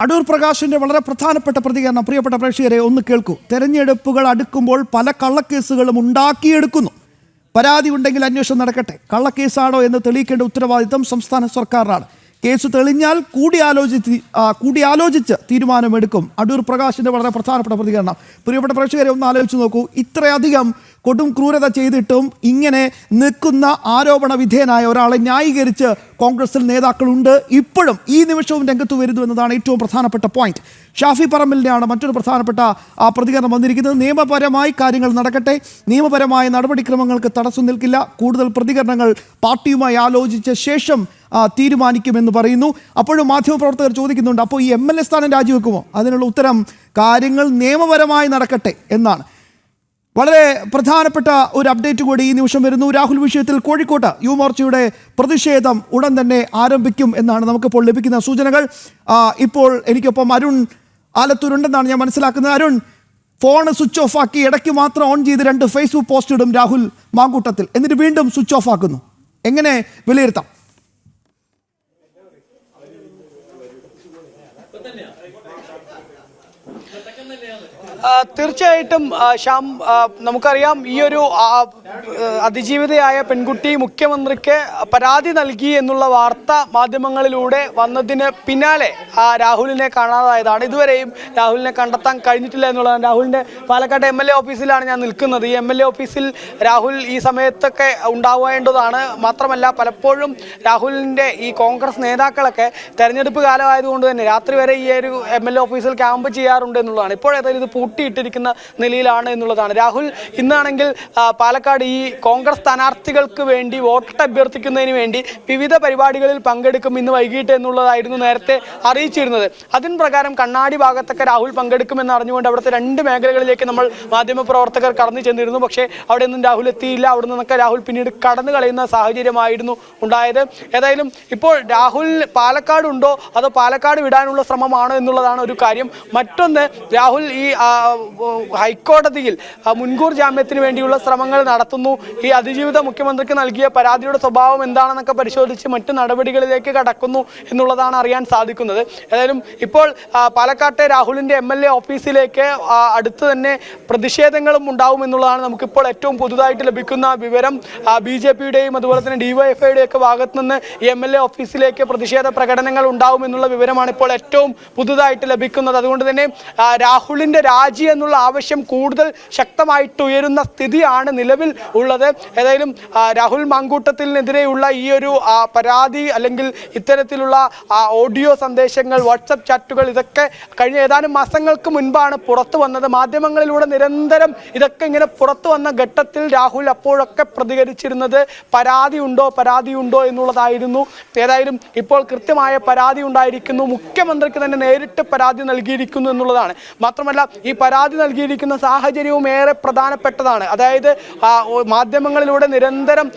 അടൂർ പ്രകാശിന്റെ വളരെ പ്രധാനപ്പെട്ട പ്രതികരണം. പ്രിയപ്പെട്ട പ്രേക്ഷകരെ ഒന്ന് കേൾക്കൂ. തെരഞ്ഞെടുപ്പുകൾ അടുക്കുമ്പോൾ പല കള്ളക്കേസുകളും ഉണ്ടാക്കിയെടുക്കുന്നു. പരാതി ഉണ്ടെങ്കിൽ അന്വേഷണം നടക്കട്ടെ. കള്ളക്കേസാണോ എന്ന് തെളിയിക്കേണ്ട ഉത്തരവാദിത്തം സംസ്ഥാന സർക്കാരിനാണ്. കേസ് തെളിഞ്ഞാൽ കൂടിയാലോചിച്ച് കൂടിയാലോചിച്ച് തീരുമാനമെടുക്കും. അടൂർ പ്രകാശിന്റെ വളരെ പ്രധാനപ്പെട്ട പ്രതികരണം. പ്രിയപ്പെട്ട പ്രേക്ഷകരെ ഒന്ന് ആലോചിച്ച് നോക്കൂ. ഇത്രയധികം കൊടും ക്രൂരത ചെയ്തിട്ടും ഇങ്ങനെ നിൽക്കുന്ന ആരോപണ വിധേയനായ ഒരാളെ ന്യായീകരിച്ച് കോൺഗ്രസിൽ നേതാക്കളുണ്ട്. ഇപ്പോഴും ഈ നിമിഷവും രംഗത്ത് വരുന്നു എന്നതാണ് ഏറ്റവും പ്രധാനപ്പെട്ട പോയിന്റ് ഷാഫി പറമ്പലിനെയാണ് മറ്റൊരു പ്രധാനപ്പെട്ട ആ പ്രതികരണം വന്നിരിക്കുന്നത്. നിയമപരമായി കാര്യങ്ങൾ നടക്കട്ടെ. നിയമപരമായ നടപടിക്രമങ്ങൾക്ക് തടസ്സം നിൽക്കില്ല. കൂടുതൽ പ്രതികരണങ്ങൾ പാർട്ടിയുമായി ആലോചിച്ച ശേഷം തീരുമാനിക്കുമെന്ന് പറയുന്നു. അപ്പോഴും മാധ്യമപ്രവർത്തകർ ചോദിക്കുന്നുണ്ട് അപ്പോൾ ഈ എം എൽ എ സ്ഥാനം രാജിവെക്കുമോ? അതിനുള്ള ഉത്തരം കാര്യങ്ങൾ നിയമപരമായി നടക്കട്ടെ എന്നാണ്. വളരെ പ്രധാനപ്പെട്ട ഒരു അപ്ഡേറ്റ് കൂടി ഈ നിമിഷം വരുന്നു. രാഹുൽ വിഷയത്തിൽ കോഴിക്കോട്ട് യുവമോർച്ചയുടെ പ്രതിഷേധം ഉടൻ തന്നെ ആരംഭിക്കും എന്നാണ് നമുക്കിപ്പോൾ ലഭിക്കുന്ന സൂചനകൾ. ഇപ്പോൾ എനിക്കൊപ്പം അരുൺ ആലത്തൂരുണ്ടെന്നാണ് ഞാൻ മനസ്സിലാക്കുന്നത്. അരുൺ ഫോൺ സ്വിച്ച് ഓഫ് ആക്കി ഇടയ്ക്ക് മാത്രം ഓൺ ചെയ്ത് രണ്ട് ഫേസ്ബുക്ക് പോസ്റ്റ് ഇടും രാഹുൽ മാങ്കൂട്ടത്തിൽ. എന്നിട്ട് വീണ്ടും സ്വിച്ച് ഓഫ് ആക്കുന്നു. എങ്ങനെ വിലയിരുത്താം? തീർച്ചയായിട്ടും ശ്യാം നമുക്കറിയാം ഈ ഒരു അതിജീവിതയായ പെൺകുട്ടി മുഖ്യമന്ത്രിക്ക് പരാതി നൽകി എന്നുള്ള വാർത്ത മാധ്യമങ്ങളിലൂടെ വന്നതിന് പിന്നാലെ ആ രാഹുലിനെ കാണാതായതാണ്. ഇതുവരെയും രാഹുലിനെ കണ്ടെത്താൻ കഴിഞ്ഞിട്ടില്ല എന്നുള്ളതാണ്. രാഹുലിന്റെ പാലക്കാട് എം എൽ എ ഓഫീസിലാണ് ഞാൻ നിൽക്കുന്നത്. ഈ എം എൽ എ ഓഫീസിൽ രാഹുൽ ഈ സമയത്തൊക്കെ ഉണ്ടാവേണ്ടതാണ്. മാത്രമല്ല പലപ്പോഴും രാഹുലിന്റെ ഈ കോൺഗ്രസ് നേതാക്കളൊക്കെ തെരഞ്ഞെടുപ്പ് കാലമായതുകൊണ്ട് തന്നെ രാത്രി വരെ ഈ ഒരു എം എൽ എ ഓഫീസിൽ ക്യാമ്പ് ചെയ്യാറുണ്ട് എന്നുള്ളതാണ്. ഇപ്പോഴേതായാലും ഇത് പൂട്ടിയിട്ടിരിക്കുന്ന നിലയിലാണ് എന്നുള്ളതാണ്. രാഹുൽ ഇന്നാണെങ്കിൽ പാലക്കാട് ഈ കോൺഗ്രസ് സ്ഥാനാർത്ഥികൾക്ക് വേണ്ടി വോട്ട് അഭ്യർത്ഥിക്കുന്നതിന് വേണ്ടി വിവിധ പരിപാടികളിൽ പങ്കെടുക്കും ഇന്ന് വൈകിട്ട് എന്നുള്ളതായിരുന്നു നേരത്തെ അറിയിച്ചിരുന്നത്. അതിന് പ്രകാരം കണ്ണാടി ഭാഗത്തൊക്കെ രാഹുൽ പങ്കെടുക്കുമെന്ന് അറിഞ്ഞുകൊണ്ട് അവിടുത്തെ രണ്ട് മേഖലകളിലേക്ക് നമ്മൾ മാധ്യമപ്രവർത്തകർ കടന്നു ചെന്നിരുന്നു. പക്ഷേ അവിടെ നിന്നും രാഹുൽ എത്തിയില്ല. അവിടെ നിന്നൊക്കെ രാഹുൽ പിന്നീട് കടന്നു കളയുന്ന സാഹചര്യമായിരുന്നു ഉണ്ടായത്. ഏതായാലും ഇപ്പോൾ രാഹുൽ പാലക്കാട് ഉണ്ടോ അതോ പാലക്കാട് വിടാനുള്ള ശ്രമമാണോ എന്നുള്ളതാണ് ഒരു കാര്യം. മറ്റൊന്ന് രാഹുൽ ഈ ഹൈക്കോടതിയിൽ മുൻകൂർ ജാമ്യത്തിന് വേണ്ടിയുള്ള ശ്രമങ്ങൾ നടത്തുന്നു. ഈ അതിജീവിത മുഖ്യമന്ത്രിക്ക് നൽകിയ പരാതിയുടെ സ്വഭാവം എന്താണെന്നൊക്കെ പരിശോധിച്ച് മറ്റു നടപടികളിലേക്ക് കടക്കുന്നു എന്നുള്ളതാണ് അറിയാൻ സാധിക്കുന്നത്. ഏതായാലും ഇപ്പോൾ പാലക്കാട്ടെ രാഹുലിന്റെ എം എൽ എ ഓഫീസിലേക്ക് അടുത്ത് തന്നെ പ്രതിഷേധങ്ങളും ഉണ്ടാവും എന്നുള്ളതാണ് നമുക്കിപ്പോൾ ഏറ്റവും പുതുതായിട്ട് ലഭിക്കുന്ന വിവരം. ബി ജെ പിയുടെയും അതുപോലെ തന്നെ ഡിവൈഎഫ്ഐയുടെ ഒക്കെ ഭാഗത്ത് നിന്ന് എം എൽ എ ഓഫീസിലേക്ക് പ്രതിഷേധ പ്രകടനങ്ങൾ ഉണ്ടാവും എന്നുള്ള വിവരമാണ് ഇപ്പോൾ ഏറ്റവും പുതുതായിട്ട് ലഭിക്കുന്നത്. അതുകൊണ്ട് തന്നെ രാഹുലിന്റെ രാഹുലിന്റെ രാജി എന്നുള്ള ആവശ്യം കൂടുതൽ ശക്തമായിട്ട് ഉയരുന്ന സ്ഥിതിയാണ് നിലവിൽ ഉള്ളത്. ഏതായാലും രാഹുൽ മാങ്കൂട്ടത്തിനെതിരെയുള്ള ഈ ഒരു പരാതി അല്ലെങ്കിൽ ഇത്തരത്തിലുള്ള ഓഡിയോ സന്ദേശങ്ങൾ വാട്സപ്പ് ചാറ്റുകൾ ഇതൊക്കെ കഴിഞ്ഞ ഏതാനും മാസങ്ങൾക്ക് മുൻപാണ് പുറത്തു വന്നത്. മാധ്യമങ്ങളിലൂടെ നിരന്തരം ഇതൊക്കെ ഇങ്ങനെ പുറത്തു വന്ന ഘട്ടത്തിൽ രാഹുൽ അപ്പോഴൊക്കെ പ്രതികരിച്ചിരുന്നത് പരാതി ഉണ്ടോ പരാതി ഉണ്ടോ എന്നുള്ളതായിരുന്നു. ഏതായാലും ഇപ്പോൾ കൃത്യമായ പരാതി ഉണ്ടായിരിക്കുന്നു. മുഖ്യമന്ത്രിക്ക് തന്നെ നേരിട്ട് പരാതി നൽകിയിരിക്കുന്നു എന്നുള്ളതാണ്. മാത്രമല്ല ഈ പരാതി നൽകിയിരിക്കുന്ന സാഹചര്യവും ഏറെ പ്രധാനപ്പെട്ടതാണ്. അതായത് മാധ്യമങ്ങളിലൂടെ നിരന്തരം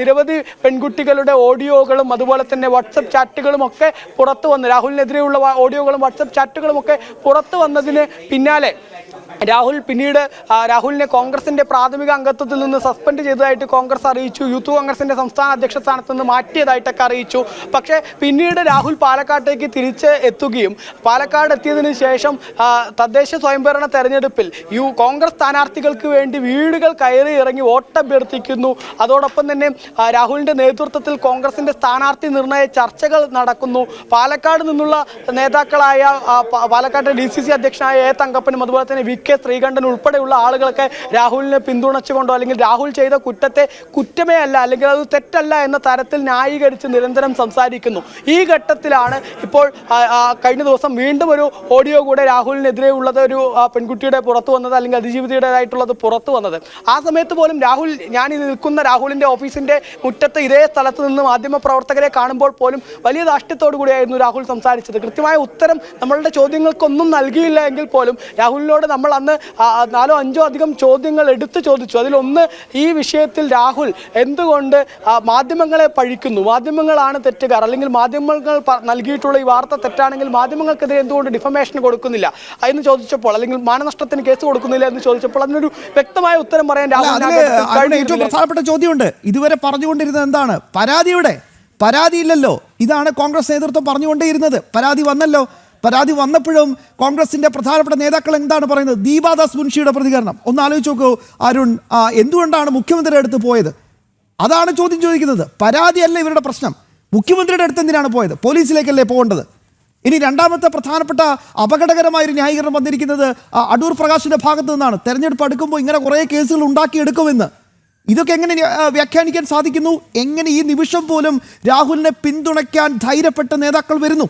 നിരവധി പെൺകുട്ടികളുടെ ഓഡിയോകളും അതുപോലെ തന്നെ വാട്സപ്പ് ചാറ്റുകളും ഒക്കെ പുറത്തു വന്ന്. രാഹുലിനെതിരെയുള്ള ഓഡിയോകളും വാട്സപ്പ് ചാറ്റുകളും ഒക്കെ പുറത്തു വന്നതിന് പിന്നാലെ രാഹുൽ പിന്നീട് രാഹുലിനെ കോൺഗ്രസിന്റെ പ്രാഥമിക അംഗത്വത്തിൽ നിന്ന് സസ്പെൻഡ് ചെയ്തതായിട്ട് കോൺഗ്രസ് അറിയിച്ചു. യൂത്ത് കോൺഗ്രസിന്റെ സംസ്ഥാന അധ്യക്ഷ സ്ഥാനത്ത് നിന്ന് മാറ്റിയതായിട്ടൊക്കെ അറിയിച്ചു. പക്ഷേ പിന്നീട് രാഹുൽ പാലക്കാട്ടേക്ക് തിരിച്ച് എത്തുകയും പാലക്കാട് എത്തിയതിനു ശേഷം തദ്ദേശ സ്വയംഭരണ തെരഞ്ഞെടുപ്പിൽ യു കോൺഗ്രസ് സ്ഥാനാർത്ഥികൾക്ക് വേണ്ടി വീടുകൾ കയറി ഇറങ്ങി വോട്ട് അഭ്യർത്ഥിക്കുന്നു അതോടൊപ്പം തന്നെ രാഹുലിന്റെ നേതൃത്വത്തിൽ കോൺഗ്രസിന്റെ സ്ഥാനാർത്ഥി നിർണയ ചർച്ചകൾ നടക്കുന്നു. പാലക്കാട് നിന്നുള്ള നേതാക്കളായ പാലക്കാട്ടെ പാലക്കാട് ഡി സി സി അധ്യക്ഷനായ എ തങ്കപ്പനും അതുപോലെ തന്നെ വി കെ ശ്രീകണ്ഠൻ ഉൾപ്പെടെയുള്ള ആളുകളൊക്കെ രാഹുലിനെ പിന്തുണച്ചുകൊണ്ടോ അല്ലെങ്കിൽ രാഹുൽ ചെയ്ത കുറ്റത്തെ കുറ്റമേ അല്ല അല്ലെങ്കിൽ അത് തെറ്റല്ല എന്ന തരത്തിൽ ന്യായീകരിച്ച് നിരന്തരം സംസാരിക്കുന്നു. ഈ ഘട്ടത്തിലാണ് ഇപ്പോൾ കഴിഞ്ഞ ദിവസം വീണ്ടും ഒരു ഓഡിയോ കൂടെ രാഹുലിനെതിരെ ഉള്ളത് ഒരു പെൺകുട്ടിയുടെ പുറത്തു വന്നത് അല്ലെങ്കിൽ അതിജീവിതയുടേതായിട്ടുള്ളത് പുറത്തു വന്നത്. ആ സമയത്ത് പോലും രാഹുൽ ഞാൻ നിൽക്കുന്ന രാഹുലിന്റെ ഓഫീസിന്റെ മുറ്റത്ത് ഇതേ സ്ഥലത്ത് നിന്ന് മാധ്യമ പ്രവർത്തകരെ കാണുമ്പോൾ പോലും വലിയ ദാഷ്ട്യത്തോടു കൂടിയായിരുന്നു രാഹുൽ സംസാരിച്ചത്. കൃത്യമായ ഉത്തരം നമ്മളുടെ ചോദ്യങ്ങൾക്കൊന്നും നൽകിയില്ല എങ്കിൽ പോലും രാഹുലിനോട് നമ്മൾ അന്ന് നാലോ അഞ്ചോ അധികം ചോദ്യങ്ങൾ എടുത്തു ചോദിച്ചു. അതിലൊന്ന് ഈ വിഷയത്തിൽ രാഹുൽ എന്തുകൊണ്ട് മാധ്യമങ്ങളെ പഴിക്കുന്നു? മാധ്യമങ്ങളാണ് തെറ്റുകാർ. അല്ലെങ്കിൽ മാധ്യമങ്ങൾ നൽകിയിട്ടുള്ള ഈ വാർത്ത തെറ്റാണെങ്കിൽ മാധ്യമങ്ങൾക്കെതിരെ എന്തുകൊണ്ട് ഡിഫമേഷൻ കൊടുക്കുന്നില്ല? എന്ന് ചോദിച്ചപ്പോൾ അല്ലെങ്കിൽ മാനനഷ്ടത്തിന് കേസ് കൊടുക്കുന്നില്ല എന്ന് ചോദിച്ചപ്പോൾ അതിനൊരു വ്യക്തമായ ഉത്തരം പറയാൻ രാഹുൽ ഏറ്റവും പ്രധാനപ്പെട്ട ചോദ്യമുണ്ട്. ഇതുവരെ പറഞ്ഞുകൊണ്ടിരുന്നത് എന്താണ്? പരാതിയുടെ പരാതിയില്ലല്ലോ. ഇതാണ് കോൺഗ്രസ് നേതൃത്വം പറഞ്ഞുകൊണ്ടേയിരുന്നത്. പരാതി വന്നല്ലോ. പരാതി വന്നപ്പോഴും കോൺഗ്രസിന്റെ പ്രധാനപ്പെട്ട നേതാക്കൾ എന്താണ് പറയുന്നത്? ദീപാദാസ് മുൻഷിയുടെ പ്രതികരണം. ഒന്ന് ആലോചിച്ച് നോക്കൂ അരുൺ എന്തുകൊണ്ടാണ് മുഖ്യമന്ത്രിയുടെ അടുത്ത് പോയത്? അതാണ് ചോദ്യം ചോദിക്കുന്നത്. പരാതിയല്ല ഇവരുടെ പ്രശ്നം. മുഖ്യമന്ത്രിയുടെ അടുത്ത് എന്തിനാണ് പോയത്? പോലീസിലേക്കല്ലേ പോകേണ്ടത്? ഇനി രണ്ടാമത്തെ പ്രധാനപ്പെട്ട അപകടകരമായ ഒരു ന്യായീകരണം വന്നിരിക്കുന്നത് അടൂർ പ്രകാശിന്റെ ഭാഗത്തു നിന്നാണ്. തെരഞ്ഞെടുപ്പ് അടുക്കുമ്പോൾ ഇങ്ങനെ കുറേ കേസുകൾ ഉണ്ടാക്കിയെടുക്കുമെന്ന്. ഇതൊക്കെ എങ്ങനെ വ്യാഖ്യാനിക്കാൻ സാധിക്കുന്നു? എങ്ങനെ ഈ നിമിഷം പോലും രാഹുലിനെ പിന്തുണയ്ക്കാൻ ധൈര്യപ്പെട്ട നേതാക്കൾ വരുന്നു?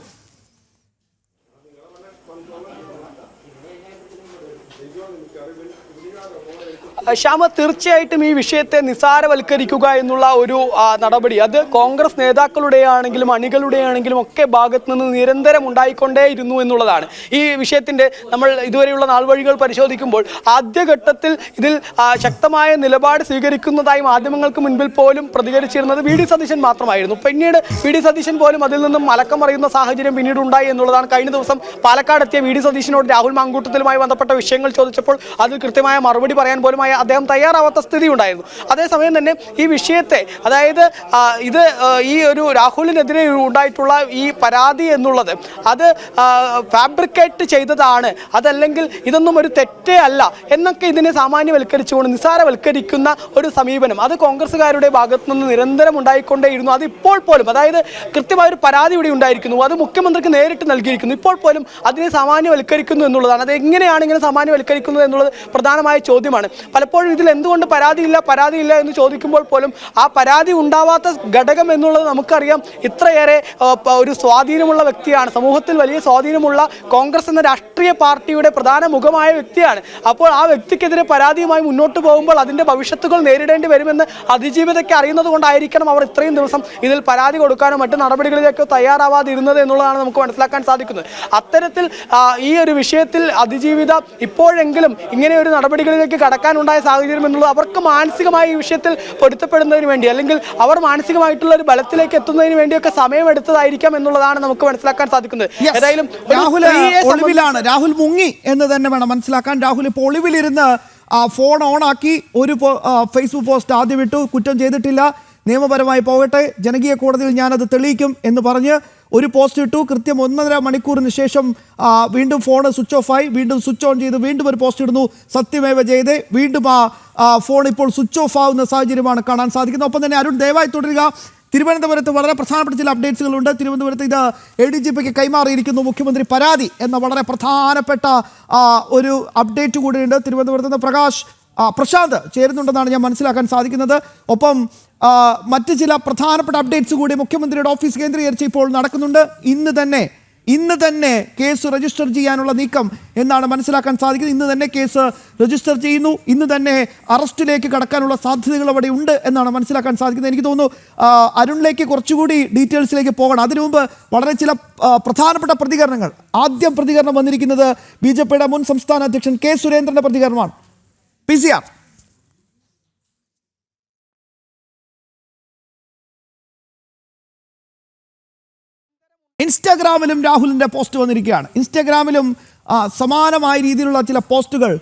ശ്യാമ തീർച്ചയായിട്ടും ഈ വിഷയത്തെ നിസാരവൽക്കരിക്കുക എന്നുള്ള ഒരു നടപടി. അത് കോൺഗ്രസ് നേതാക്കളുടെയാണെങ്കിലും അണികളുടെയാണെങ്കിലും ഒക്കെ ഭാഗത്ത് നിന്ന് നിരന്തരം ഉണ്ടായിക്കൊണ്ടേയിരുന്നു എന്നുള്ളതാണ്. ഈ വിഷയത്തിന്റെ നമ്മൾ ഇതുവരെയുള്ള നാൾവഴികൾ പരിശോധിക്കുമ്പോൾ ആദ്യഘട്ടത്തിൽ ഇതിൽ ശക്തമായ നിലപാട് സ്വീകരിക്കുന്നതായി മാധ്യമങ്ങൾക്ക് മുൻപിൽ പോലും പ്രതികരിച്ചിരുന്നത് വി. ഡി. സതീശൻ മാത്രമായിരുന്നു. പിന്നീട് വി. ഡി. സതീശൻ പോലും അതിൽ നിന്നും മലക്കം അറിയുന്ന സാഹചര്യം പിന്നീട് ഉണ്ടായി എന്നുള്ളതാണ്. കഴിഞ്ഞ ദിവസം പാലക്കാട് എത്തിയ വി. ഡി. സതീശനോട് രാഹുൽ മാങ്കൂട്ടത്തിലുമായി ബന്ധപ്പെട്ട വിഷയങ്ങൾ ചോദിച്ചപ്പോൾ അതിൽ കൃത്യമായ മറുപടി പറയാൻ പോലുമായി അദ്ദേഹം തയ്യാറാവാത്ത സ്ഥിതി ഉണ്ടായിരുന്നു അതേസമയം തന്നെ ഈ വിഷയത്തെ അതായത് ഇത് ഈ ഒരു രാഹുലിനെതിരെ ഉണ്ടായിട്ടുള്ള ഈ പരാതി എന്നുള്ളത് അത് ഫാബ്രിക്കേറ്റ് ചെയ്തതാണ്. അതല്ലെങ്കിൽ ഇതൊന്നും ഒരു തെറ്റേ അല്ല എന്നൊക്കെ ഇതിനെ സാമാന്യവൽക്കരിച്ചുകൊണ്ട് നിസ്സാരവൽക്കരിക്കുന്ന ഒരു സമീപനം. അത് കോൺഗ്രസ്സുകാരുടെ ഭാഗത്തു നിന്ന് നിരന്തരം ഉണ്ടായിക്കൊണ്ടേയിരുന്നു. അത് ഇപ്പോൾ പോലും അതായത് കൃത്യമായ ഒരു പരാതി ഇവിടെ ഉണ്ടായിരിക്കുന്നു. അത് മുഖ്യമന്ത്രിക്ക് നേരിട്ട് നൽകിയിരിക്കുന്നു. ഇപ്പോൾ പോലും അതിനെ സാമാന്യവൽക്കരിക്കുന്നു എന്നുള്ളതാണ്. അത് എങ്ങനെയാണ് ഇങ്ങനെ സാമാന്യവൽക്കരിക്കുന്നത് എന്നുള്ളത് പ്രധാനമായ ചോദ്യമാണ്. പലപ്പോഴും ഇതിൽ എന്തുകൊണ്ട് പരാതിയില്ല പരാതിയില്ല എന്ന് ചോദിക്കുമ്പോൾ പോലും ആ പരാതി ഉണ്ടാവാത്ത ഘടകം എന്നുള്ളത് നമുക്കറിയാം. ഇത്രയേറെ ഒരു സ്വാധീനമുള്ള വ്യക്തിയാണ്. സമൂഹത്തിൽ വലിയ സ്വാധീനമുള്ള കോൺഗ്രസ് എന്ന രാഷ്ട്രീയ പാർട്ടിയുടെ പ്രധാന മുഖമായ വ്യക്തിയാണ്. അപ്പോൾ ആ വ്യക്തിക്കെതിരെ പരാതിയുമായി മുന്നോട്ട് പോകുമ്പോൾ അതിന്റെ ഭവിഷ്യത്തുകൾ നേരിടേണ്ടി വരുമെന്ന് അതിജീവിതയ്ക്ക് അറിയുന്നത് കൊണ്ടായിരിക്കണം അവർ ഇത്രയും ദിവസം ഇതിൽ പരാതി കൊടുക്കാനോ മറ്റു നടപടികളിലേക്കോ തയ്യാറാവാതിരുന്നത് എന്നുള്ളതാണ് നമുക്ക് മനസ്സിലാക്കാൻ സാധിക്കുന്നത്. അത്തരത്തിൽ ഈ ഒരു വിഷയത്തിൽ അതിജീവിത ഇപ്പോഴെങ്കിലും ഇങ്ങനെ ഒരു നടപടികളിലേക്ക് കടക്കാനുണ്ടായ സാഹചര്യം എന്നുള്ളത് അവർക്ക് മാനസികമായി ഈ വിഷയത്തിൽ പൊരുത്തപ്പെടുന്നതിന് വേണ്ടി അല്ലെങ്കിൽ അവർ മാനസികമായിട്ടുള്ള ഒരു ബലത്തിലേക്ക് എത്തുന്നതിന് വേണ്ടിയൊക്കെ സമയമെടുത്തതായിരിക്കാം എന്നുള്ളതാണ് നമുക്ക് മനസ്സിലാക്കാൻ സാധിക്കുന്നത്. ഏതായാലും രാഹുൽ ഒളിവിലാണ്. രാഹുൽ മുങ്ങി എന്ന് തന്നെ വേണം മനസ്സിലാക്കാൻ. രാഹുൽ ഇപ്പോൾ ഒളിവിലിരുന്ന് ഫോൺ ഓണാക്കി ഒരു ഫേസ്ബുക്ക് പോസ്റ്റ് ആദ്യം വിട്ടു കുറ്റം ചെയ്തിട്ടില്ല. നിയമപരമായി പോകട്ടെ. ജനകീയ കോടതിയിൽ ഞാനത് തെളിയിക്കും എന്ന് പറഞ്ഞ് ഒരു പോസ്റ്റ് ഇട്ടു കൃത്യം ഒന്നര മണിക്കൂറിന് ശേഷം വീണ്ടും ഫോൺ സ്വിച്ച് ഓഫ് ആയി. വീണ്ടും സ്വിച്ച് ഓൺ ചെയ്ത് വീണ്ടും ഒരു പോസ്റ്റ് ഇടുന്നു. സത്യമേവ ചെയ്ത് വീണ്ടും ആ ഫോൺ ഇപ്പോൾ സ്വിച്ച് ഓഫ് ആവുന്ന സാഹചര്യമാണ് കാണാൻ സാധിക്കുന്നത്. ഒപ്പം തന്നെ അരുൺ ദയവായി തുടരുക. തിരുവനന്തപുരത്ത് വളരെ പ്രധാനപ്പെട്ട ചില അപ്ഡേറ്റ്സുകളുണ്ട് തിരുവനന്തപുരത്ത് ഇത് എ ഡി ജി പിക്ക് കൈമാറിയിരിക്കുന്നു. മുഖ്യമന്ത്രി പരാതി എന്ന വളരെ പ്രധാനപ്പെട്ട ഒരു അപ്ഡേറ്റ് കൂടിയുണ്ട്. തിരുവനന്തപുരത്ത് നിന്ന് പ്രകാശ് പ്രശാന്ത് ചേരുന്നുണ്ടെന്നാണ് ഞാൻ മനസ്സിലാക്കാൻ സാധിക്കുന്നത്. ഒപ്പം മറ്റ് ചില പ്രധാനപ്പെട്ട അപ്ഡേറ്റ്സ് കൂടി മുഖ്യമന്ത്രിയുടെ ഓഫീസ് കേന്ദ്രീകരിച്ച് ഇപ്പോൾ നടക്കുന്നുണ്ട്. ഇന്ന് തന്നെ ഇന്ന് തന്നെ കേസ് രജിസ്റ്റർ ചെയ്യാനുള്ള നീക്കം എന്നാണ് മനസ്സിലാക്കാൻ സാധിക്കുന്നത്. ഇന്ന് തന്നെ കേസ് രജിസ്റ്റർ ചെയ്യുന്നു. ഇന്ന് തന്നെ അറസ്റ്റിലേക്ക് കടക്കാനുള്ള സാധ്യതകൾ അവിടെ ഉണ്ട് എന്നാണ് മനസ്സിലാക്കാൻ സാധിക്കുന്നത്. എനിക്ക് തോന്നുന്നു അരുണിലേക്ക് കുറച്ചുകൂടി ഡീറ്റെയിൽസിലേക്ക് പോകണം. അതിനു മുമ്പ് വളരെ ചില പ്രധാനപ്പെട്ട പ്രതികരണങ്ങൾ. ആദ്യം പ്രതികരണം വന്നിരിക്കുന്നത് ബി മുൻ സംസ്ഥാന അധ്യക്ഷൻ കെ സുരേന്ദ്രന്റെ പ്രതികരണമാണ്. P C R. ഇൻസ്റ്റാഗ്രാമിലും രാഹുലിന്റെ പോസ്റ്റ് വന്നിരിക്കുകയാണ്. ഇൻസ്റ്റാഗ്രാമിലും സമാനമായ രീതിയിലുള്ള ചില പോസ്റ്റുകൾ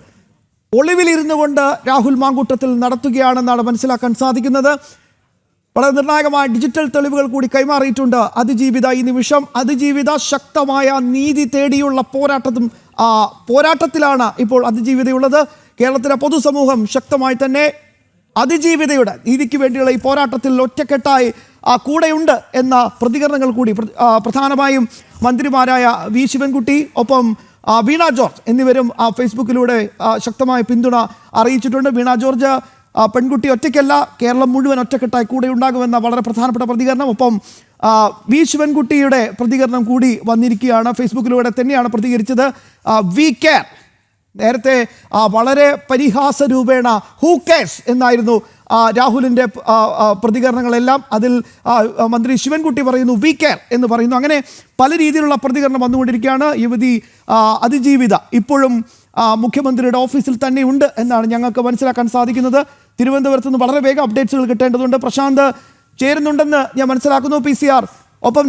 ഒളിവിലിരുന്നു കൊണ്ട് രാഹുൽ മാങ്കൂട്ടത്തിൽ നടത്തുകയാണെന്നാണ് മനസ്സിലാക്കാൻ സാധിക്കുന്നത്. വളരെ നിർണായകമായ ഡിജിറ്റൽ തെളിവുകൾ കൂടി കൈമാറിയിട്ടുണ്ട്. അതിജീവിത ഈ നിമിഷം അതിജീവിത ശക്തമായ നീതി തേടിയുള്ള പോരാട്ടത്തും പോരാട്ടത്തിലാണ് ഇപ്പോൾ അതിജീവിതയുള്ളത്. കേരളത്തിലെ പൊതുസമൂഹം ശക്തമായി തന്നെ അതിജീവിതയുടെ നീതിക്ക് വേണ്ടിയുള്ള ഈ പോരാട്ടത്തിൽ ഒറ്റക്കെട്ടായി കൂടെയുണ്ട് എന്ന പ്രതികരണങ്ങൾ കൂടി. പ്രധാനമായും മന്ത്രിമാരായ വി ശിവൻകുട്ടി ഒപ്പം ആ, വീണ ജോർജ് എന്നിവരും ആ, ഫേസ്ബുക്കിലൂടെ ശക്തമായ പിന്തുണ അറിയിച്ചിട്ടുണ്ട്. വീണ ജോർജ് പെൺകുട്ടി ഒറ്റയ്ക്കല്ല കേരളം മുഴുവൻ ഒറ്റക്കെട്ടായി കൂടെ ഉണ്ടാകുമെന്ന വളരെ പ്രധാനപ്പെട്ട പ്രതികരണം. ഒപ്പം ആ, വി ശിവൻകുട്ടിയുടെ പ്രതികരണം കൂടി വന്നിരിക്കുകയാണ്. ഫേസ്ബുക്കിലൂടെ തന്നെയാണ് പ്രതികരിച്ചത്. വി കെയർ നേരത്തെ വളരെ പരിഹാസ രൂപേണ ഹൂ കേസ് എന്നായിരുന്നു ആ, രാഹുലിന്റെ പ്രതികരണങ്ങളെല്ലാം അതിൽ മന്ത്രി ശിവൻകുട്ടി പറയുന്നു വി കെയർ എന്ന് പറയുന്നു. അങ്ങനെ പല രീതിയിലുള്ള പ്രതികരണം വന്നുകൊണ്ടിരിക്കുകയാണ് യുവതി അതിജീവിത. ഇപ്പോഴും മുഖ്യമന്ത്രിയുടെ ഓഫീസിൽ തന്നെ ഉണ്ട് എന്നാണ് ഞങ്ങൾക്ക് മനസ്സിലാക്കാൻ സാധിക്കുന്നത്. തിരുവനന്തപുരത്ത് നിന്ന് വളരെ വേഗം അപ്ഡേറ്റ്സുകൾ കിട്ടേണ്ടതുണ്ട്. പ്രശാന്ത് ചേരുന്നുണ്ടെന്ന് ഞാൻ മനസ്സിലാക്കുന്നു പി സി ആർ ഒപ്പം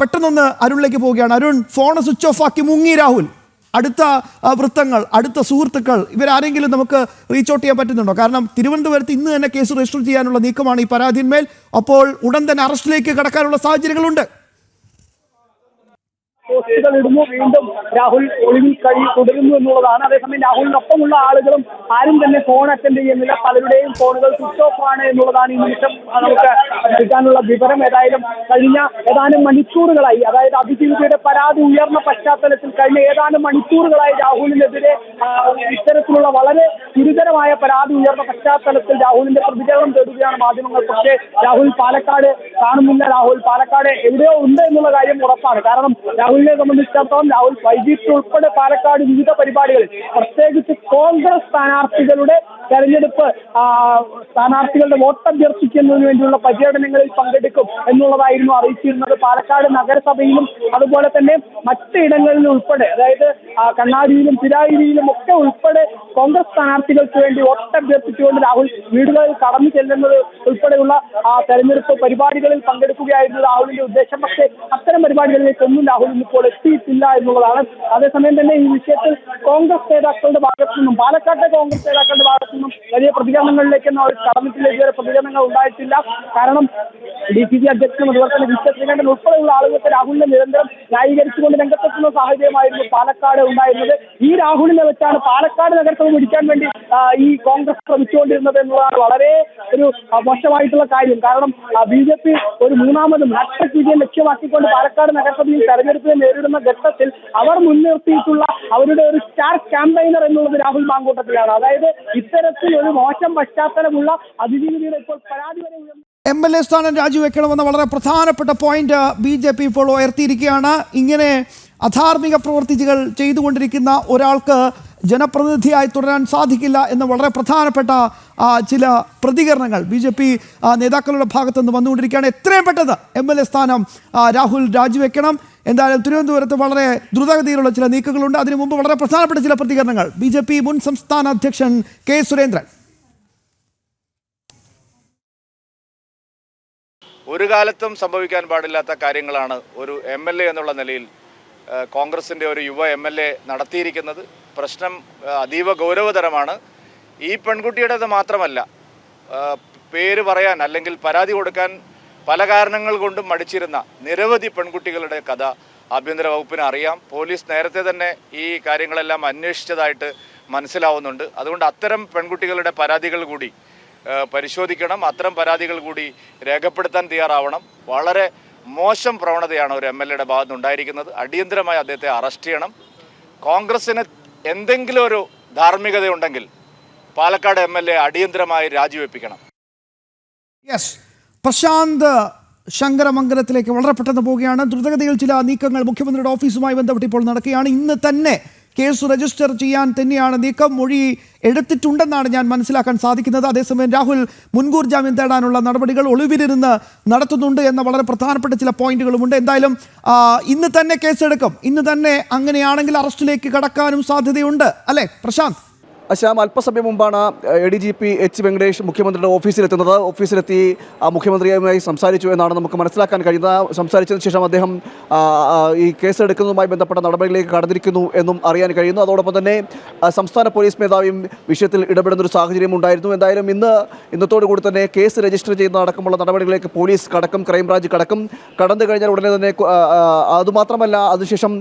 പെട്ടെന്നൊന്ന് അരുണിലേക്ക് പോവുകയാണ്. അരുൺ ഫോൺ സ്വിച്ച് ഓഫ് ആക്കി മുങ്ങി രാഹുൽ. അടുത്ത വൃത്തങ്ങൾ അടുത്ത സുഹൃത്തുക്കൾ ഇവരാരെങ്കിലും നമുക്ക് റീച്ച് ഔട്ട് ചെയ്യാൻ പറ്റുന്നുണ്ടോ? കാരണം തിരുവനന്തപുരത്ത് ഇന്ന് തന്നെ കേസ് രജിസ്റ്റർ ചെയ്യാനുള്ള നീക്കമാണ് ഈ പരാതിന്മേൽ അപ്പോൾ ഉടൻ തന്നെ അറസ്റ്റിലേക്ക് കടക്കാനുള്ള സാഹചര്യങ്ങളുണ്ട്. പോസ്റ്റുകൾ ഇടുന്നു. വീണ്ടും രാഹുൽ ഒളിവിൽ കഴി തുടരുന്നു എന്നുള്ളതാണ്. അതേസമയം രാഹുലിനൊപ്പമുള്ള ആളുകളും ആരും തന്നെ ഫോൺ അറ്റൻഡ് ചെയ്യുന്നില്ല. പലരുടെയും ഫോണുകൾ സ്വിച്ച് ഓഫ് ആണ് എന്നുള്ളതാണ് ഈ നിമിഷം നമുക്ക് കിട്ടാനുള്ള വിവരം. ഏതായാലും കഴിഞ്ഞ ഏതാനും മണിക്കൂറുകളായി അതായത് അതിജീവിതയുടെ പരാതി ഉയർന്ന പശ്ചാത്തലത്തിൽ കഴിഞ്ഞ ഏതാനും മണിക്കൂറുകളായി രാഹുലിനെതിരെ ഇത്തരത്തിലുള്ള വളരെ ഗുരുതരമായ പരാതി ഉയർന്ന പശ്ചാത്തലത്തിൽ രാഹുലിന്റെ പ്രതികരണം തേടുകയാണ് മാധ്യമങ്ങൾ. പക്ഷേ രാഹുൽ പാലക്കാട് കാണുന്നില്ല. രാഹുൽ പാലക്കാട് എവിടെയോ ഉണ്ട് എന്നുള്ള കാര്യം ഉറപ്പാണ്. കാരണം രാഹുലിനെ സംബന്ധിച്ചിടത്തോളം രാഹുൽ വൈകിട്ട് ഉൾപ്പെടെ പാലക്കാട് വിവിധ പരിപാടികളിൽ പ്രത്യേകിച്ച് കോൺഗ്രസ് സ്ഥാനാർത്ഥികളുടെ തെരഞ്ഞെടുപ്പ് സ്ഥാനാർത്ഥികളുടെ വോട്ട് അഭ്യർത്ഥിക്കുന്നതിന് വേണ്ടിയുള്ള പര്യടനങ്ങളിൽ പങ്കെടുക്കും എന്നുള്ളതായിരുന്നു അറിയിച്ചിരുന്നത് പാലക്കാട് നഗരസഭയിലും അതുപോലെ തന്നെ മറ്റിടങ്ങളിൽ ഉൾപ്പെടെ അതായത് കണ്ണാടിയിലും പിരായിരിയിലും ഒക്കെ ഉൾപ്പെടെ കോൺഗ്രസ് സ്ഥാനാർത്ഥികൾക്ക് വേണ്ടി വോട്ട് അഭ്യർത്ഥിച്ചുകൊണ്ട് രാഹുൽ വീടുകളിൽ കടന്നു ചെല്ലുന്നത് ഉൾപ്പെടെയുള്ള തെരഞ്ഞെടുപ്പ് പരിപാടികളിൽ പങ്കെടുക്കുകയായിരുന്നു രാഹുലിന്റെ ഉദ്ദേശം. പക്ഷേ അത്തരം പരിപാടികളിലേക്കൊന്നും രാഹുൽ ഇപ്പോൾ എത്തിയിട്ടില്ല എന്നുള്ളതാണ്. അതേസമയം തന്നെ ഈ വിഷയത്തിൽ കോൺഗ്രസ് നേതാക്കളുടെ ഭാഗത്തു നിന്നും പാലക്കാട്ടെ കോൺഗ്രസ് നേതാക്കളുടെ ഭാഗത്തു നിന്നും വലിയ പ്രതികരണങ്ങളിലേക്കൊന്നും അവർ കടന്നിട്ടില്ല ഇതുവരെ പ്രതികരണങ്ങൾ ഉണ്ടായിട്ടില്ല. കാരണം ഡി സി സി അധ്യക്ഷനും അതുപോലെ തന്നെ ശ്രീകണ്ഠൻ ഉൾപ്പെടെയുള്ള ആളുകൾക്ക് രാഹുലിനെ നിരന്തരം ന്യായീകരിച്ചുകൊണ്ട് രംഗത്തെത്തുന്ന സാഹചര്യമായിരുന്നു പാലക്കാട് ഉണ്ടായിരുന്നത്. ഈ രാഹുലിനെ വെച്ചാണ് പാലക്കാട് നഗരസഭ പിടിക്കാൻ വേണ്ടി ഈ കോൺഗ്രസ് ശ്രമിച്ചുകൊണ്ടിരുന്നത് എന്നുള്ളതാണ് വളരെ ഒരു മോശമായിട്ടുള്ള കാര്യം. കാരണം ബി ജെ പി ഒരു മൂന്നാമതും നഷ്ട വിജയം ലക്ഷ്യമാക്കിക്കൊണ്ട് പാലക്കാട് നഗരസഭയിൽ തെരഞ്ഞെടുപ്പിനെ നേരിടുന്ന ഘട്ടത്തിൽ അവർ മുൻനിർത്തിയിട്ടുള്ള അവരുടെ ഒരു സ്റ്റാർ ക്യാമ്പയിനർ എന്നുള്ളത് രാഹുൽ മാങ്കൂട്ടത്തിലാണ്. അതായത് ഇത്തരത്തിൽ ഒരു മോശം പശ്ചാത്തലമുള്ള അതിജീവിതയുടെ ഇപ്പോൾ പരാതി വരെ എം എൽ എ സ്ഥാനം രാജിവെക്കണമെന്ന വളരെ പ്രധാനപ്പെട്ട പോയിന്റ് ബി ജെ പി ഇപ്പോൾ ഉയർത്തിയിരിക്കുകയാണ്. ഇങ്ങനെ അധാർമിക പ്രവർത്തികൾ ചെയ്തുകൊണ്ടിരിക്കുന്ന ഒരാൾക്ക് ജനപ്രതിനിധിയായി തുടരാൻ സാധിക്കില്ല എന്ന വളരെ പ്രധാനപ്പെട്ട ചില പ്രതികരണങ്ങൾ ബി ജെ പി നേതാക്കളുടെ ഭാഗത്തു നിന്ന് വന്നുകൊണ്ടിരിക്കുകയാണ്. എത്രയും പെട്ടെന്ന് എം എൽ എ സ്ഥാനം രാഹുൽ രാജിവെക്കണം. എന്തായാലും തിരുവനന്തപുരത്ത് വളരെ ദ്രുതഗതിയിലുള്ള ചില നീക്കങ്ങളുണ്ട്. അതിനു മുമ്പ് വളരെ പ്രധാനപ്പെട്ട ചില പ്രതികരണങ്ങൾ. ബി മുൻ സംസ്ഥാന അധ്യക്ഷൻ കെ സുരേന്ദ്രൻ ഒരു കാലത്തും സംഭവിക്കാൻ പാടില്ലാത്ത കാര്യങ്ങളാണ് ഒരു എം എൽ എ എന്നുള്ള നിലയിൽ കോൺഗ്രസിന്റെ ഒരു യുവ എം എൽ എ നടത്തിയിരിക്കുന്നത്. പ്രശ്നം അതീവ ഗൗരവതരമാണ്. ഈ പെൺകുട്ടിയുടേത് മാത്രമല്ല പേര് പറയാൻ അല്ലെങ്കിൽ പരാതി കൊടുക്കാൻ പല കാരണങ്ങൾ കൊണ്ടും മടിച്ചിരുന്ന നിരവധി പെൺകുട്ടികളുടെ കഥ ആഭ്യന്തര വകുപ്പിന് അറിയാം. പോലീസ് നേരത്തെ തന്നെ ഈ കാര്യങ്ങളെല്ലാം അന്വേഷിച്ചതായിട്ട് മനസ്സിലാവുന്നുണ്ട്. അതുകൊണ്ട് അത്തരം പെൺകുട്ടികളുടെ പരാതികൾ കൂടി പരിശോധിക്കണം. അത്തരം പരാതികൾ കൂടി രേഖപ്പെടുത്താൻ തയ്യാറാവണം. വളരെ മോശം പ്രവണതയാണ് ഒരു എം എൽ എയുടെ ഭാഗത്ത് ഉണ്ടായിരിക്കുന്നത് അടിയന്തരമായി അദ്ദേഹത്തെ അറസ്റ്റ് ചെയ്യണം. കോൺഗ്രസിന് എന്തെങ്കിലും ഒരു ധാർമ്മികതയുണ്ടെങ്കിൽ പാലക്കാട് എം എൽ എ അടിയന്തരമായി രാജിവെപ്പിക്കണം. യെസ് പ്രശാന്ത് ശങ്കരമംഗലത്തിലേക്ക് വളരെ പെട്ടെന്ന് പോവുകയാണ്. ദ്രുതഗതിയിൽ ചില നീക്കങ്ങൾ മുഖ്യമന്ത്രിയുടെ ഓഫീസുമായി ബന്ധപ്പെട്ട് ഇപ്പോൾ നടക്കുകയാണ്. ഇന്ന് തന്നെ കേസ് രജിസ്റ്റർ ചെയ്യാൻ തന്നെയാണ് നീക്കം. മൊഴി എടുത്തിട്ടുണ്ടെന്നാണ് ഞാൻ മനസ്സിലാക്കാൻ സാധിക്കുന്നത്. അതേസമയം രാഹുൽ മുൻകൂർ ജാമ്യം തേടാനുള്ള നടപടികൾ ഒളിവിലിരുന്ന് നടത്തുന്നുണ്ട് എന്ന വളരെ പ്രധാനപ്പെട്ട ചില പോയിന്റുകളുമുണ്ട് എന്തായാലും ഇന്ന് തന്നെ കേസെടുക്കും. ഇന്ന് തന്നെ അങ്ങനെയാണെങ്കിൽ അറസ്റ്റിലേക്ക് കടക്കാനും സാധ്യതയുണ്ട്. അല്ലേ? പ്രശാന്ത്? ശ്യാം അല്പസമയം മുമ്പാണ് A D G P H Venkatesh മുഖ്യമന്ത്രിയുടെ ഓഫീസിലെത്തുന്നത്. ഓഫീസിലെത്തി മുഖ്യമന്ത്രിയുമായി സംസാരിച്ചു എന്നാണ് നമുക്ക് മനസ്സിലാക്കാൻ കഴിയുന്നത്. സംസാരിച്ചതിന് ശേഷം അദ്ദേഹം ഈ കേസെടുക്കുന്നതുമായി ബന്ധപ്പെട്ട നടപടികളിലേക്ക് കടന്നിരിക്കുന്നു എന്നും അറിയാൻ കഴിയുന്നു. അതോടൊപ്പം തന്നെ സംസ്ഥാന പോലീസ് മേധാവിയും വിഷയത്തിൽ ഇടപെടുന്ന ഒരു സാഹചര്യം ഉണ്ടായിരുന്നു. എന്തായാലും ഇന്ന് ഇന്നത്തോടു കൂടി തന്നെ കേസ് രജിസ്റ്റർ ചെയ്യുന്ന അടക്കമുള്ള നടപടികളിലേക്ക് പോലീസ് കടക്കും ക്രൈംബ്രാഞ്ച് കടക്കും. കടന്നു കഴിഞ്ഞാൽ ഉടനെ തന്നെ അതുമാത്രമല്ല അതിനുശേഷം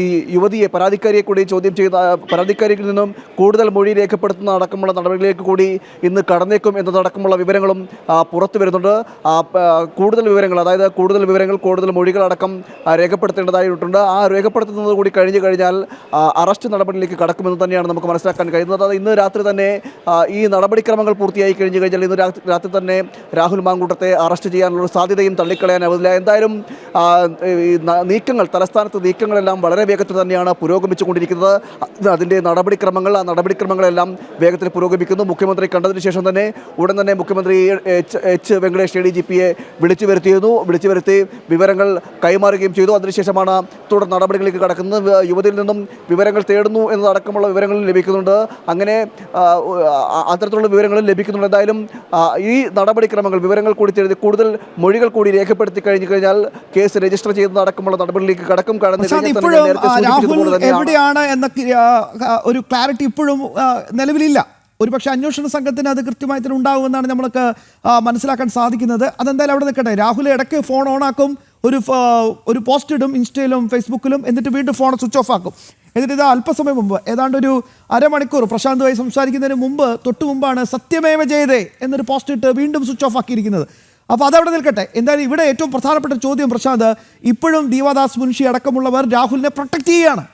ഈ യുവതിയെ പരാതിക്കാരിയെ കൂടി ചോദ്യം ചെയ്ത പരാതിക്കാരിയിൽ നിന്നും കൂടുതൽ മൊഴി രേഖപ്പെടുത്തുന്ന അടക്കമുള്ള നടപടികളിലേക്ക് കൂടി ഇന്ന് കടന്നേക്കും എന്നതടക്കമുള്ള വിവരങ്ങളും പുറത്തു വരുന്നുണ്ട്. കൂടുതൽ വിവരങ്ങൾ അതായത് കൂടുതൽ വിവരങ്ങൾ കൂടുതൽ മൊഴികളടക്കം രേഖപ്പെടുത്തേണ്ടതായിട്ടുണ്ട്. ആ രേഖപ്പെടുത്തുന്നത് കൂടി കഴിഞ്ഞു കഴിഞ്ഞാൽ അറസ്റ്റ് നടപടിയിലേക്ക് കടക്കുമെന്ന് തന്നെയാണ് നമുക്ക് മനസ്സിലാക്കാൻ കഴിയുന്നത്. അത് ഇന്ന് രാത്രി തന്നെ ഈ നടപടിക്രമങ്ങൾ പൂർത്തിയായി കഴിഞ്ഞു കഴിഞ്ഞാൽ ഇന്ന് രാത്രി തന്നെ രാഹുൽ മാങ്കൂട്ടത്തെ അറസ്റ്റ് ചെയ്യാനുള്ള സാധ്യതയും തള്ളിക്കളയാനാവില്ല എന്തായാലും നീക്കങ്ങൾ തലസ്ഥാനത്ത് നീക്കങ്ങളെല്ലാം വളരെ വേഗത്തിൽ തന്നെയാണ് പുരോഗമിച്ചുകൊണ്ടിരിക്കുന്നത്. അത് അതിന്റെ നടപടിക്രമങ്ങൾ ആ നടപടിക്രമങ്ങളെല്ലാം വേഗത്തിൽ പുരോഗമിക്കുന്നു. മുഖ്യമന്ത്രി കണ്ടതിന് ശേഷം തന്നെ ഉടൻ തന്നെ മുഖ്യമന്ത്രി H H Venkatesh A D G പിയെ വിളിച്ചു വരുത്തിയിരുന്നു. വിളിച്ചു വരുത്തി വിവരങ്ങൾ കൈമാറുകയും ചെയ്തു. അതിനുശേഷമാണ് തുടർ നടപടികളിലേക്ക് കടക്കുന്നത്. യുവതിയിൽ നിന്നും വിവരങ്ങൾ തേടുന്നു എന്നതടക്കമുള്ള വിവരങ്ങൾ ലഭിക്കുന്നുണ്ട്. അങ്ങനെ അത്തരത്തിലുള്ള വിവരങ്ങൾ ലഭിക്കുന്നുണ്ട്. എന്തായാലും ഈ നടപടിക്രമങ്ങൾ വിവരങ്ങൾ കൂടി തേടി കൂടുതൽ മൊഴികൾ കൂടി രേഖപ്പെടുത്തി കഴിഞ്ഞു കഴിഞ്ഞാൽ കേസ് രജിസ്റ്റർ ചെയ്യുന്ന അടക്കമുള്ള നടപടികളിലേക്ക് കടക്കും. കടന്നു എവിടെയാണ് എന്ന ഒരു ക്ലാരിറ്റി ഇപ്പോഴും ആ, നിലവിലില്ല. ഒരുപക്ഷെ അന്വേഷണ സംഘത്തിന് അത് കൃത്യമായി തന്നെ ഉണ്ടാകുമെന്നാണ് നമ്മൾക്ക് മനസ്സിലാക്കാൻ സാധിക്കുന്നത്. അതെന്തായാലും അവിടെ നിൽക്കട്ടെ. രാഹുൽ ഇടയ്ക്ക് ഫോൺ ഓണാക്കും ഒരു ഒരു പോസ്റ്റ് ഇടും ഇൻസ്റ്റയിലും ഫേസ്ബുക്കിലും എന്നിട്ട് വീണ്ടും ഫോൺ സ്വിച്ച് ഓഫ് ആക്കും. എന്നിട്ട് ഇത് അല്പസമയം മുമ്പ് ഏതാണ്ട് ഒരു അരമണിക്കൂർ പ്രശാന്തുമായി സംസാരിക്കുന്നതിന് മുമ്പ് തൊട്ട് മുമ്പാണ് സത്യമേവ ജയതേ എന്നൊരു പോസ്റ്റ് ഇട്ട് വീണ്ടും സ്വിച്ച് ഓഫ് ആക്കിയിരിക്കുന്നത്. അപ്പോൾ അതവിടെ നിൽക്കട്ടെ. എന്തായാലും ഇവിടെ ഏറ്റവും പ്രധാനപ്പെട്ട ചോദ്യം പ്രശാന്ത് ഇപ്പോഴും ദീവാദാസ് മുൻഷി അടക്കമുള്ളവർ രാഹുലിനെ പ്രൊട്ടക്റ്റ് ചെയ്യുകയാണ്.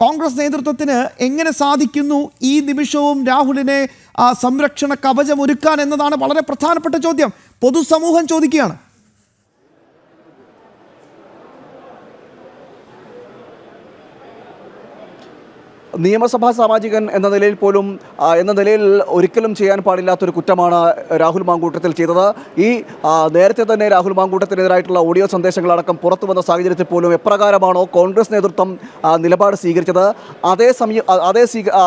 കോൺഗ്രസ് നേതൃത്വത്തിന് എങ്ങനെ സാധിക്കുന്നു ഈ നിമിഷവും രാഹുലിനെ സംരക്ഷണ കവചം ഒരുക്കാൻ എന്നതാണ് വളരെ പ്രധാനപ്പെട്ട ചോദ്യം. പൊതുസമൂഹം ചോദിക്കുകയാണ്. നിയമസഭാ സാമാജികൻ എന്ന നിലയിൽ പോലും എന്ന നിലയിൽ ഒരിക്കലും ചെയ്യാൻ പാടില്ലാത്തൊരു കുറ്റമാണ് രാഹുൽ മാങ്കൂട്ടത്തിൽ ചെയ്തത്. ഈ നേരത്തെ തന്നെ രാഹുൽ മാങ്കൂട്ടത്തിനെതിരായിട്ടുള്ള ഓഡിയോ സന്ദേശങ്ങളടക്കം പുറത്തു വന്ന സാഹചര്യത്തിൽ പോലും എപ്രകാരമാണോ കോൺഗ്രസ് നേതൃത്വം നിലപാട് സ്വീകരിച്ചത്? അതേ സമീ അതേ ആ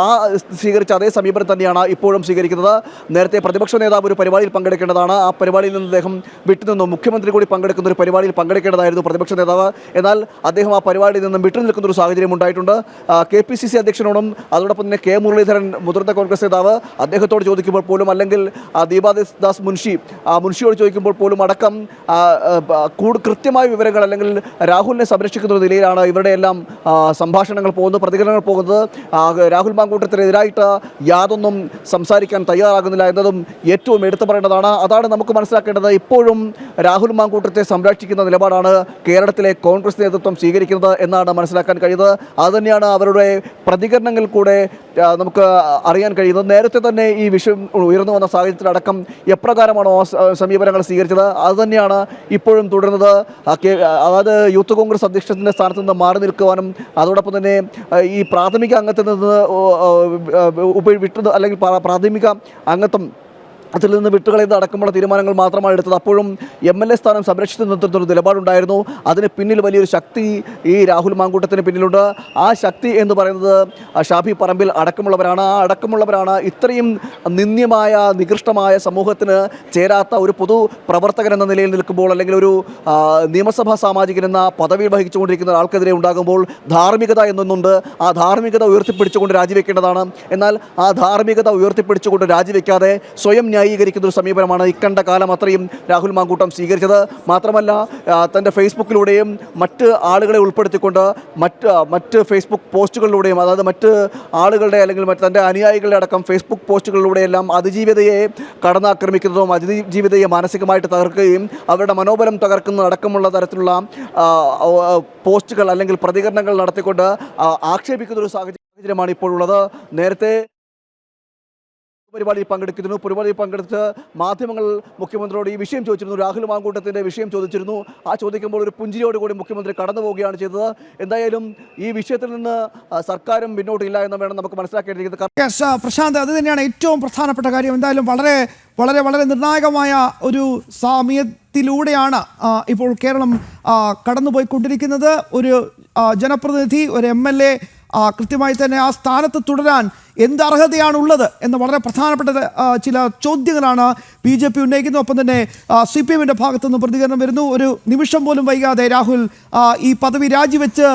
സ്വീകരിച്ച അതേ സമീപനം തന്നെയാണ് ഇപ്പോഴും സ്വീകരിക്കുന്നത്. നേരത്തെ പ്രതിപക്ഷ നേതാവ് ഒരു പരിപാടിയിൽ പങ്കെടുക്കേണ്ടതാണ്. ആ പരിപാടിയിൽ നിന്ന് അദ്ദേഹം വിട്ടുനിന്നു. മുഖ്യമന്ത്രി കൂടി പങ്കെടുക്കുന്ന ഒരു പരിപാടിയിൽ പങ്കെടുക്കേണ്ടതായിരുന്നു പ്രതിപക്ഷ നേതാവ്. എന്നാൽ അദ്ദേഹം ആ പരിപാടിയിൽ നിന്നും വിട്ടുനിൽക്കുന്ന ഒരു സാഹചര്യം ഉണ്ടായിട്ടുണ്ട്. കെ പി സി സി അധ്യക്ഷനോടും അതോടൊപ്പം തന്നെ കെ മുരളീധരൻ മുതിർന്ന കോൺഗ്രസ് നേതാവ് അദ്ദേഹത്തോട് ചോദിക്കുമ്പോൾ പോലും അല്ലെങ്കിൽ ദീപാദാസ് ദാസ് മുൻഷി മുൻഷിയോട് ചോദിക്കുമ്പോൾ പോലും അടക്കം കൂടു കൃത്യമായ വിവരങ്ങൾ അല്ലെങ്കിൽ രാഹുലിനെ സംരക്ഷിക്കുന്ന ഒരു നിലയിലാണ് ഇവരുടെ എല്ലാം സംഭാഷണങ്ങൾ പോകുന്നത് പ്രതികരണങ്ങൾ പോകുന്നത്. രാഹുൽ മാങ്കൂട്ടത്തിനെതിരായിട്ട് യാതൊന്നും സംസാരിക്കാൻ തയ്യാറാകുന്നില്ല എന്നതും ഏറ്റവും എടുത്തു പറയേണ്ടതാണ്. അതാണ് നമുക്ക് മനസ്സിലാക്കേണ്ടത്. ഇപ്പോഴും രാഹുൽ മാങ്കൂട്ടത്തെ സംരക്ഷിക്കുന്ന നിലപാടാണ് കേരളത്തിലെ കോൺഗ്രസ് നേതൃത്വം സ്വീകരിക്കുന്നത് എന്നാണ് മനസ്സിലാക്കാൻ കഴിയുന്നത്. അതുതന്നെയാണ് അവരുടെ പ്രതികരണങ്ങളിൽ കൂടെ നമുക്ക് അറിയാൻ കഴിയുന്നത് നേരത്തെ തന്നെ ഈ വിഷയം ഉയർന്നു വന്ന സാഹചര്യത്തിലടക്കം എപ്രകാരമാണോ സമീപനങ്ങൾ സ്വീകരിച്ചത് അതുതന്നെയാണ് ഇപ്പോഴും തുടരുന്നത് അതായത് യൂത്ത് കോൺഗ്രസ് അധ്യക്ഷത്തിന്റെ സ്ഥാനത്ത് നിന്ന് മാറി നിൽക്കുവാനും അതോടൊപ്പം തന്നെ ഈ പ്രാഥമിക അംഗത്തിൽ നിന്ന് ഉപ വിട്ടത് അല്ലെങ്കിൽ പ്രാഥമിക അംഗത്വം അതിൽ നിന്ന് വിട്ടുകളയുന്നത് അടക്കമുള്ള തീരുമാനങ്ങൾ മാത്രമാണ് എടുത്തത്. അപ്പോഴും എം എൽ എ സ്ഥാനം സംരക്ഷിച്ചു നിർത്തുന്ന നിലപാടുണ്ടായിരുന്നു. അതിന് പിന്നിൽ വലിയൊരു ശക്തി ഈ രാഹുൽ മാങ്കൂട്ടത്തിന് പിന്നിലുണ്ട്. ആ ശക്തി എന്ന് പറയുന്നത് ഷാഫി പറമ്പിൽ അടക്കമുള്ളവരാണ്. ആ അടക്കമുള്ളവരാണ് ഇത്രയും നിന്ദ്യമായ നികൃഷ്ടമായ സമൂഹത്തിന് ചേരാത്ത ഒരു പൊതു പ്രവർത്തകൻ എന്ന നിലയിൽ നിൽക്കുമ്പോൾ അല്ലെങ്കിൽ ഒരു നിയമസഭാ സാമാജികൻ എന്ന പദവി വഹിച്ചുകൊണ്ടിരിക്കുന്ന ഒരാൾക്കെതിരെ ഉണ്ടാകുമ്പോൾ ധാർമ്മികത എന്നൊന്നുണ്ട്. ആ ധാർമ്മികത ഉയർത്തിപ്പിടിച്ചുകൊണ്ട് രാജിവെക്കേണ്ടതാണ്. എന്നാൽ ആ ധാർമ്മികത ഉയർത്തിപ്പിടിച്ചുകൊണ്ട് രാജിവെക്കാതെ സ്വയം ന്യായീകരിക്കുന്ന ഒരു സമീപനമാണ്. ഇക്കണ്ട കാലം അത്രയും രാഹുൽ മാങ്കൂട്ടം സ്വീകരിച്ചത്. മാത്രമല്ല തന്റെ ഫേസ്ബുക്കിലൂടെയും മറ്റ് ആളുകളെ ഉൾപ്പെടുത്തിക്കൊണ്ട് മറ്റ് മറ്റ് ഫേസ്ബുക്ക് പോസ്റ്റുകളിലൂടെയും അതായത് മറ്റ് ആളുകളുടെ അല്ലെങ്കിൽ മറ്റ് തന്റെ അനുയായികളുടെ അടക്കം ഫേസ്ബുക്ക് പോസ്റ്റുകളിലൂടെയെല്ലാം അതിജീവിതയെ കടന്നാക്രമിക്കുന്നതും അതിജീവിതയെ മാനസികമായിട്ട് തകർക്കുകയും അവരുടെ മനോബലം തകർക്കുന്ന അടക്കമുള്ള തരത്തിലുള്ള പോസ്റ്റുകൾ അല്ലെങ്കിൽ പ്രതികരണങ്ങൾ നടത്തിക്കൊണ്ട് ആക്ഷേപിക്കുന്ന ഒരു സാഹചര്യമാണ് ഇപ്പോഴുള്ളത്. നേരത്തെ പരിപാടിയിൽ പങ്കെടുക്കുന്നു. പരിപാടിയിൽ പങ്കെടുത്ത് മാധ്യമങ്ങൾ മുഖ്യമന്ത്രിയോട് ഈ വിഷയം ചോദിച്ചിരുന്നു. രാഹുൽ മാങ്കൂട്ടത്തിന്റെ വിഷയം ചോദിച്ചിരുന്നു. ആ ചോദിക്കുമ്പോൾ ഒരു പുഞ്ചിരിയോടുകൂടി മുഖ്യമന്ത്രി കടന്നു പോവുകയാണ് ചെയ്തത്. എന്തായാലും ഈ വിഷയത്തിൽ നിന്ന് സർക്കാരും മുന്നോട്ടില്ല എന്ന് വേണം നമുക്ക് മനസ്സിലാക്കേണ്ടിയിരിക്കുന്നത്. കാരണം പ്രശാന്ത് അത് തന്നെയാണ് ഏറ്റവും പ്രധാനപ്പെട്ട കാര്യം. എന്തായാലും വളരെ വളരെ വളരെ നിർണായകമായ ഒരു സാമ്യത്തിലൂടെയാണ് ഇപ്പോൾ കേരളം കടന്നുപോയിക്കൊണ്ടിരിക്കുന്നത്. ഒരു ജനപ്രതിനിധി ഒരു എ കൃത്യമായി തന്നെ ആ സ്ഥാനത്ത് തുടരാൻ എന്ത് അർഹതയാണുള്ളത് എന്ന വളരെ പ്രധാനപ്പെട്ട ചില ചോദ്യങ്ങളാണ് ബി ജെ പി ഉന്നയിക്കുന്നത്. ഒപ്പം തന്നെ സി പി എമ്മിന്റെ ഭാഗത്തു നിന്ന് പ്രതികരണം വരുന്നു. ഒരു നിമിഷം പോലും വൈകാതെ രാഹുൽ ഈ പദവി രാജിവെച്ച്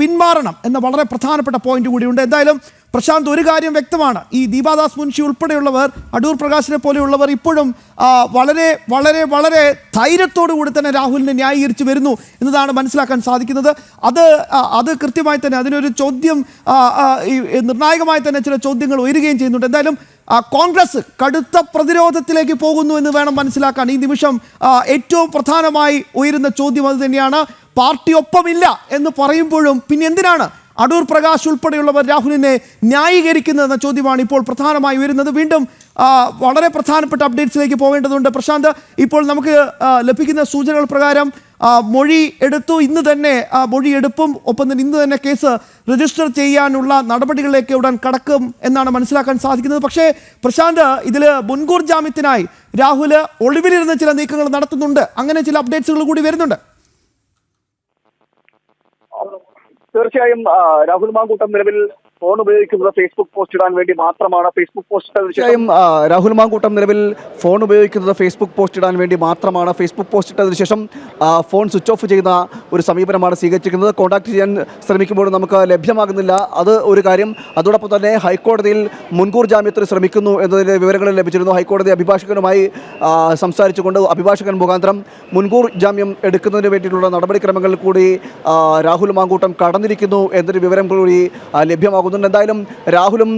പിന്മാറണം എന്ന വളരെ പ്രധാനപ്പെട്ട പോയിന്റ് കൂടിയുണ്ട്. എന്തായാലും പ്രശാന്ത് ഒരു കാര്യം വ്യക്തമാണ്. ഈ ദീപാദാസ് മുൻഷി ഉൾപ്പെടെയുള്ളവർ അടൂർ പ്രകാശിനെ പോലെയുള്ളവർ ഇപ്പോഴും വളരെ വളരെ വളരെ ധൈര്യത്തോടു കൂടി തന്നെ രാഹുലിനെ ന്യായീകരിച്ച് വരുന്നു എന്നതാണ് മനസ്സിലാക്കാൻ സാധിക്കുന്നത്. അത് അത് കൃത്യമായി തന്നെ അതിനൊരു ചോദ്യം നിർണായകമായി തന്നെ ചില ചോദ്യങ്ങൾ ഉയരുകയും ചെയ്യുന്നുണ്ട്. എന്തായാലും കോൺഗ്രസ് കടുത്ത പ്രതിരോധത്തിലേക്ക് പോകുന്നു എന്ന് വേണം മനസ്സിലാക്കാൻ. ഈ നിമിഷം ഏറ്റവും പ്രധാനമായി ഉയരുന്ന ചോദ്യം അത് തന്നെയാണ്. പാർട്ടി ഒപ്പമില്ല എന്ന് പറയുമ്പോഴും പിന്നെ എന്തിനാണ് അടൂർ പ്രകാശ് ഉൾപ്പെടെയുള്ളവർ രാഹുലിനെ ന്യായീകരിക്കുന്നതെന്ന ചോദ്യമാണ് ഇപ്പോൾ പ്രധാനമായി ഉയരുന്നത്. വീണ്ടും വളരെ പ്രധാനപ്പെട്ട അപ്ഡേറ്റ്സിലേക്ക് പോകേണ്ടതുണ്ട്. പ്രശാന്ത് ഇപ്പോൾ നമുക്ക് ലഭിക്കുന്ന സൂചനകൾ പ്രകാരം മൊഴി എടുത്തു. ഇന്ന് തന്നെ മൊഴിയെടുപ്പും ഒപ്പം തന്നെ ഇന്ന് തന്നെ കേസ് രജിസ്റ്റർ ചെയ്യാനുള്ള നടപടികളിലേക്ക് ഉടൻ കടക്കും എന്നാണ് മനസ്സിലാക്കാൻ സാധിക്കുന്നത്. പക്ഷേ പ്രശാന്ത് ഇതിൽ മുൻകൂർ ജാമ്യത്തിനായി രാഹുൽ ഒളിവിലിരുന്ന് ചില നീക്കങ്ങൾ നടത്തുന്നുണ്ട്. അങ്ങനെ ചില അപ്ഡേറ്റ്സുകൾ കൂടി വരുന്നുണ്ട്. തീർച്ചയായും രാഹുൽ മാങ്കൂട്ടം നിലവിൽ ഫോൺ ഉപയോഗിക്കുന്നത് ഫേസ്ബുക്ക് പോസ്റ്റ് ഇടാൻ വേണ്ടി മാത്രമാണ്. ഫേസ്ബുക്ക് പോസ്റ്റ് രാഹുൽ മാങ്കൂട്ടം നിലവിൽ ഫോൺ ഉപയോഗിക്കുന്നത് ഫേസ്ബുക്ക് പോസ്റ്റ് ഇടാൻ വേണ്ടി മാത്രമാണ്. ഫേസ്ബുക്ക് പോസ്റ്റ് ഇട്ടതിന് ശേഷം ഫോൺ സ്വിച്ച് ഓഫ് ചെയ്യുന്ന ഒരു സമീപനമാണ് സ്വീകരിച്ചിരിക്കുന്നത്. കോൺടാക്ട് ചെയ്യാൻ ശ്രമിക്കുമ്പോൾ നമുക്ക് ലഭ്യമാകുന്നില്ല. അത് ഒരു കാര്യം. അതോടൊപ്പം തന്നെ ഹൈക്കോടതിയിൽ മുൻകൂർ ജാമ്യത്തിന് ശ്രമിക്കുന്നു എന്നതിന്റെ വിവരങ്ങൾ ലഭിച്ചിരുന്നു. ഹൈക്കോടതി അഭിഭാഷകനുമായി സംസാരിച്ചുകൊണ്ട് അഭിഭാഷകൻ മുഖാന്തരം മുൻകൂർ ജാമ്യം എടുക്കുന്നതിന് വേണ്ടിയിട്ടുള്ള നടപടിക്രമങ്ങൾ കൂടി രാഹുൽ മാങ്കൂട്ടം കടന്നിരിക്കുന്നു എന്നൊരു വിവരം കൂടി ആ, ലഭ്യമാകുന്നുണ്ട് എന്തായാലും രാഹുലും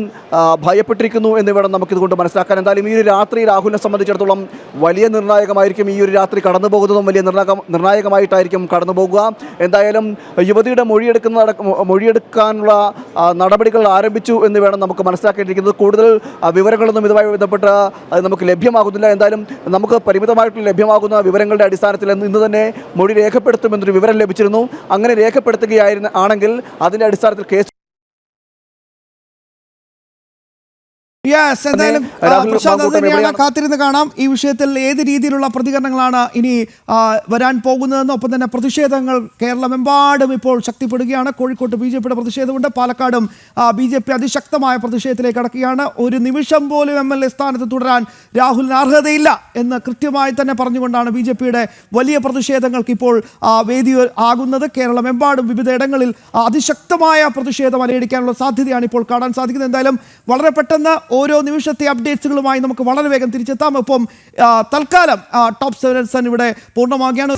ഭയപ്പെട്ടിരിക്കുന്നു എന്ന് വേണം നമുക്കിതുകൊണ്ട് മനസ്സിലാക്കാൻ. എന്തായാലും ഈ ഒരു രാത്രി രാഹുലിനെ സംബന്ധിച്ചിടത്തോളം വലിയ നിർണായകമായിരിക്കും ഈ ഒരു രാത്രി കടന്നു പോകുന്നതും വലിയ നിർണായക നിർണായകമായിട്ടായിരിക്കും കടന്നു പോകുക. എന്തായാലും യുവതിയുടെ മൊഴിയെടുക്കുന്ന മൊഴിയെടുക്കാനുള്ള നടപടികൾ ആരംഭിച്ചു എന്ന് വേണം നമുക്ക് മനസ്സിലാക്കേണ്ടിയിരിക്കുന്നത്. കൂടുതൽ വിവരങ്ങളൊന്നും ഇതുമായി ബന്ധപ്പെട്ട് നമുക്ക് ലഭ്യമാകുന്നില്ല. എന്തായാലും നമുക്ക് പരിമിതമായിട്ട് ലഭ്യമാകുന്ന വിവരങ്ങളുടെ അടിസ്ഥാനത്തിൽ ഇന്ന് തന്നെ മൊഴി രേഖപ്പെടുത്തുമെന്നൊരു വിവരം ലഭിച്ചിരുന്നു. അങ്ങനെ രേഖപ്പെടുത്തുകയായിരുന്നു ആണെങ്കിൽ അതിന്റെ അടിസ്ഥാനത്തിൽ കേസ് യെസ് എന്തായാലും പ്രശാന്ത് തന്നെയാണ്? കാത്തിരുന്ന് കാണാം. ഈ വിഷയത്തിൽ ഏത് രീതിയിലുള്ള പ്രതികരണങ്ങളാണ് ഇനി വരാൻ പോകുന്നതെന്ന് ഒപ്പം തന്നെ പ്രതിഷേധങ്ങൾ കേരളമെമ്പാടും ഇപ്പോൾ ശക്തിപ്പെടുകയാണ്. കോഴിക്കോട്ട് ബി ജെ പിയുടെ പ്രതിഷേധമുണ്ട്. പാലക്കാടും ബി ജെ പി അതിശക്തമായ പ്രതിഷേധത്തിലേക്ക് കടക്കുകയാണ്. ഒരു നിമിഷം പോലും എം എൽ എ സ്ഥാനത്ത് തുടരാൻ രാഹുലിന് അർഹതയില്ല എന്ന് കൃത്യമായി തന്നെ പറഞ്ഞുകൊണ്ടാണ് ബി ജെ പിയുടെ വലിയ പ്രതിഷേധങ്ങൾക്ക് ഇപ്പോൾ വേദി ആകുന്നത്. കേരളമെമ്പാടും വിവിധയിടങ്ങളിൽ ഇടങ്ങളിൽ അതിശക്തമായ പ്രതിഷേധം അലയടിക്കാനുള്ള സാധ്യതയാണ് ഇപ്പോൾ കാണാൻ സാധിക്കുന്നത്. എന്തായാലും വളരെ പെട്ടെന്ന് ഓരോ നിമിഷത്തെ അപ്ഡേറ്റ്സുകളുമായി നമുക്ക് വളരെ വേഗം തിരിച്ചെത്താം. ഒപ്പം ആ, തൽക്കാലം ടോപ്പ് സെവൻ ഇവിടെ പൂർണമാകുകയാണ്